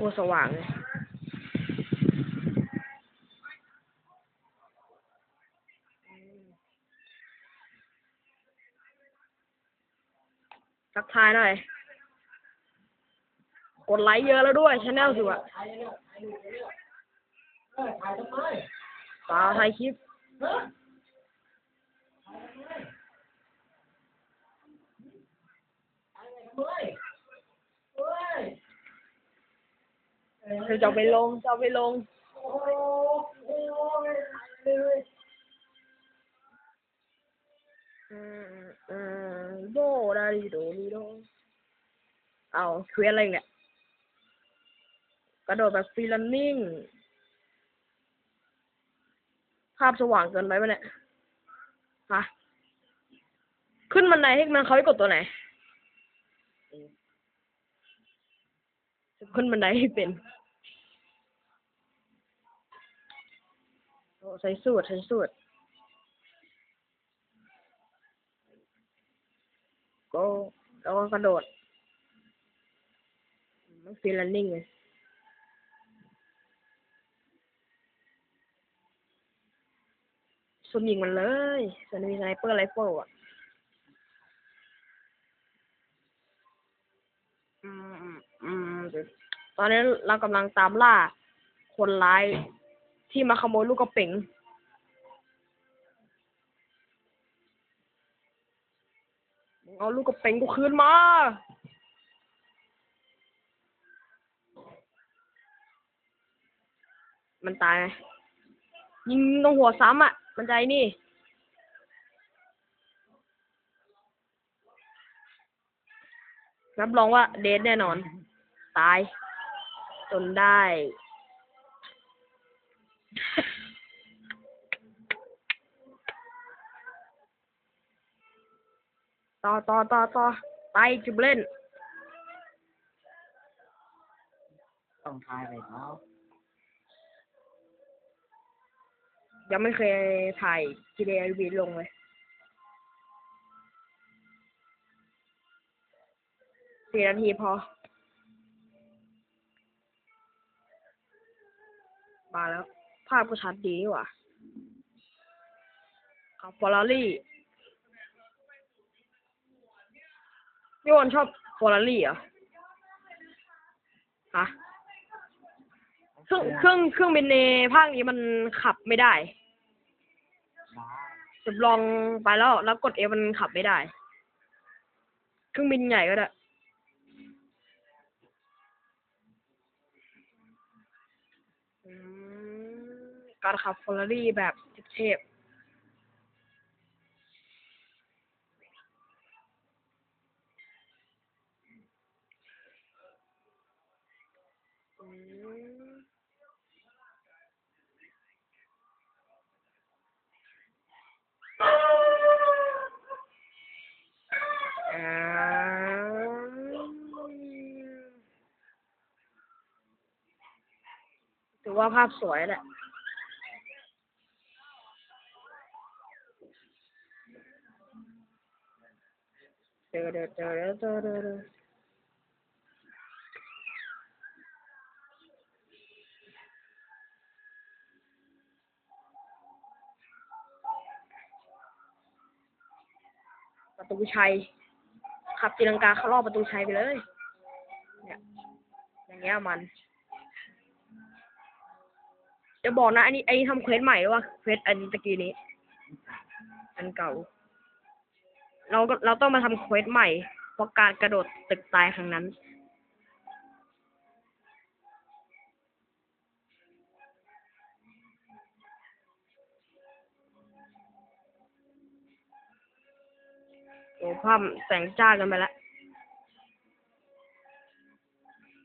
คตรสว่างเลยทักทายหน่อย กดไลค์เยอะแล้วด้วยชแนลสิวะเออถ่ายทำไมปาถ่ายคลิป ฮะถ่ายทำไมเฮ้ย คือจะเอาไปลงจะเอาไปลงโอ้โหโอ้ยถ่ายเลยอืมอืมโดดาดิโดดิโดเอาเควสอะไรเนี่ยกระโดดแบบฟรีลันนิ่ง ภาพสว่างเกินไปปะเนี่ยฮะขึ้นบันไดให้มันเขาให้กดตัวไหน ขึ้นบันไดให้เป็น โอ้ใส่สูตรใส่สูตรก็แล้วก็กระโดด มันฟีลันนิ่งเลยซุ่มยิงมันเลยส่วนมีสไนเปอร์ไรเฟิลอะอืมอืมตอนนี้เรากำลังตามล่า คนร้าย ที่มาขโมยลูกกระเป๋งเอาลูกกระเป๋งกูคืนมามันตายไหมยิงตรงหัวซ้ำอะ มันใจนี่ รับรองว่าเดทแน่นอน ตาย จนได้ ต่อต่อต่อต่อไปจุบเล่น ต้องถ่ายไปเนาะยังไม่เคยถ่าย GTA V ลงเลยสี่นาทีพอ มาแล้ว ภาพก็ชัดดีนี่หว่ะขับฟอร์รารี่นี่วันชอบฟอร์รารี่เหรอฮะเครื่องเครื่องเครื่องบินในภาคนี้มันขับไม่ได้ได้จะลองไปแล้วแล้วกดเอมันขับไม่ได้ เครื่องบินใหญ่ก็ได้ อืม การขับฟอร์รารี่แบบเทพๆอืมอ่าถือว่าภาพสวยแหละ เดอเดอเดอเดอเดอเดอประตูชัย ขับตีลังกาเข้ารอบประตูชัยไปเลย เนี่ย อย่างเงี้ยมัน จะบอกนะ อันนี้ไอ้ทำเควสใหม่หรือวะเควสอันตะกี้นี้ อันเก่า เราก็เราต้องมาทำเควสใหม่ เพราะการกระโดดตึกตายครั้งนั้น โอ้ภาพแสงจ้ากันไปแล้ว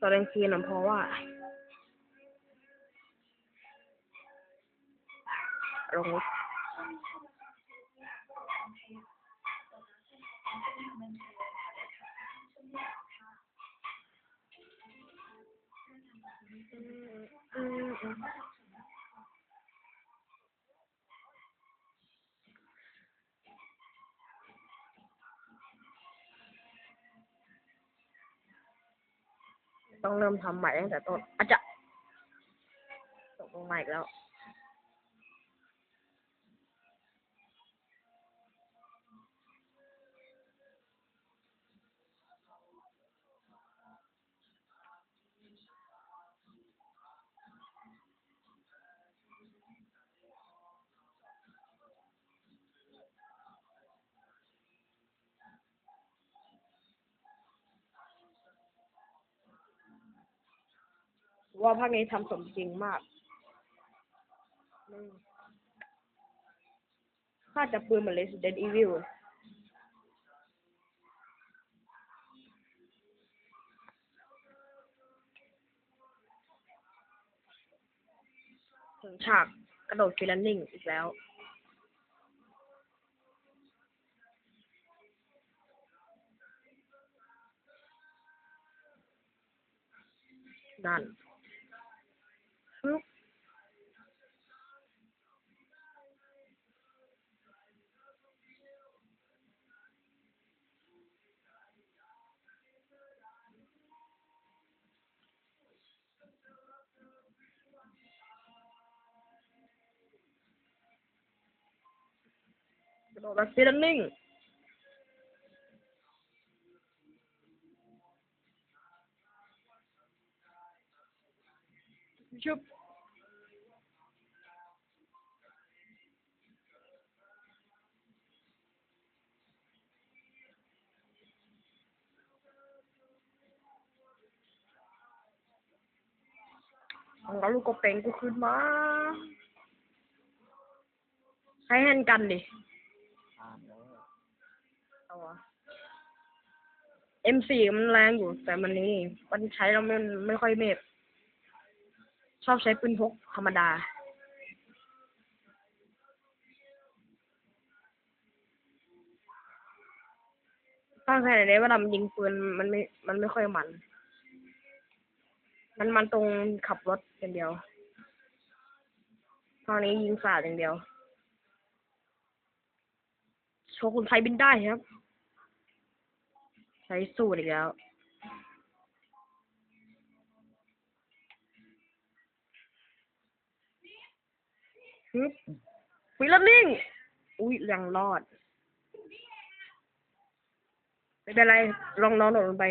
ตอนกลางคืนนะเพราะว่าลงต้อ ต้องเริ่มทำใหม่ตั้งแต่ต้นอาจจะตกลงมาอีกแล้ว ว่าภาคนี้ทำสมจริงมากค่าจับปืนเหมือน Resident Evil ถึงฉากกระโดดฟิลันนิ่งอีกแล้วนั่น กระโดดแบบฟิลันนิ่งชุบแล้วลูกกระเปงกูขึ้นมาใช้แฮนกันดิ เอาวะ M4 มันแรงอยู่ แต่มันนี่มันใช้แล้วมันไม่ค่อยเมฟชอบใช้ปืนพกธรรมดา ตั้งแต่ไหนเวลามันยิงปืนมันไม่ มันไม่ค่อยมัน มันมันตรงขับรถอย่างเดียวตอนนี้ยิงสาดอย่างเดียว โชว์คุณไทยบินได้ครับ ใช้สูตรอีกแล้ว ฮึบวิลลนิ่ง อุ้ยยังรอด ไม่เป็นไร ลองน้องโดดลงไป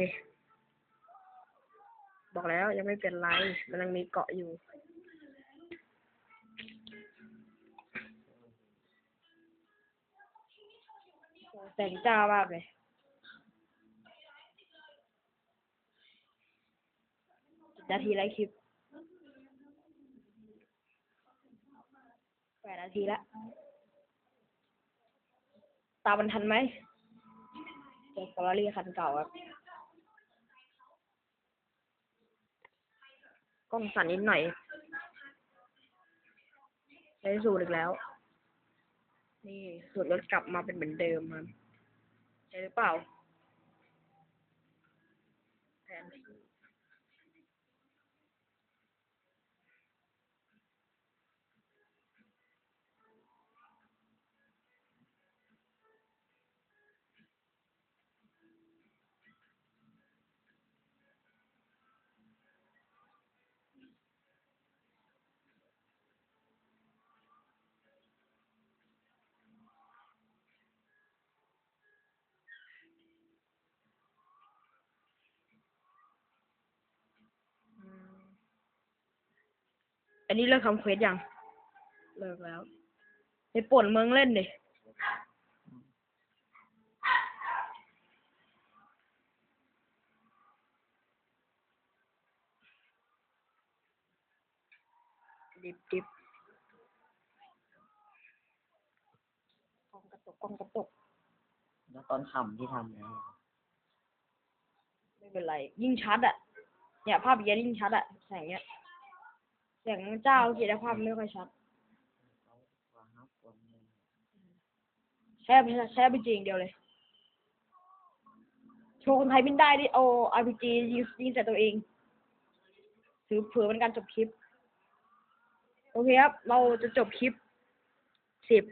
บอกแล้วยังไม่เป็นไร มันยังมีเกาะอยู่ แต่งจ้ามากเลยนาทีแล้วคลิปแปดนาทีละ ตามมันทันไหมเจอฟอร์รี่คันเก่าครับ กล้องสั่นนิดหน่อยใช้สูตรอีกแล้ว นี่สูตรรถกลับมาเป็นเหมือนเดิมครับใช่หรือเปล่าแผนที่ อันนี้เลิกทำเควสยัง เลิกแล้วไปป่วนเมืองเล่นดิดิบดิบกล้องกระตุกกล้องกระตุกแล้วตอนทำที่ทำเนี่ยไม่เป็นไร ยิ่งชัดอะเนี่ย ภาพเยอะยิ่งชัดอะแสงเนี้ย เสียงเจ้าเกียรติภาพไม่ค่อยชัดวางนับคนเนี่ยแช่แช่ไปจริงเดียวเลย โชว์คนไทยบินได้ดิโออาร์พีจียิงยิงใส่ตัวเองถือเผื่อเป็นการจบคลิป โอเคครับ เราจะจบคลิปสิบ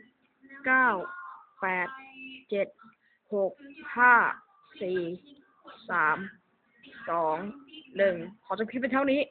เก้าแปดเจ็ดหกห้าสี่สามสองหนึ่งขอจบคลิปเป็นเท่านี้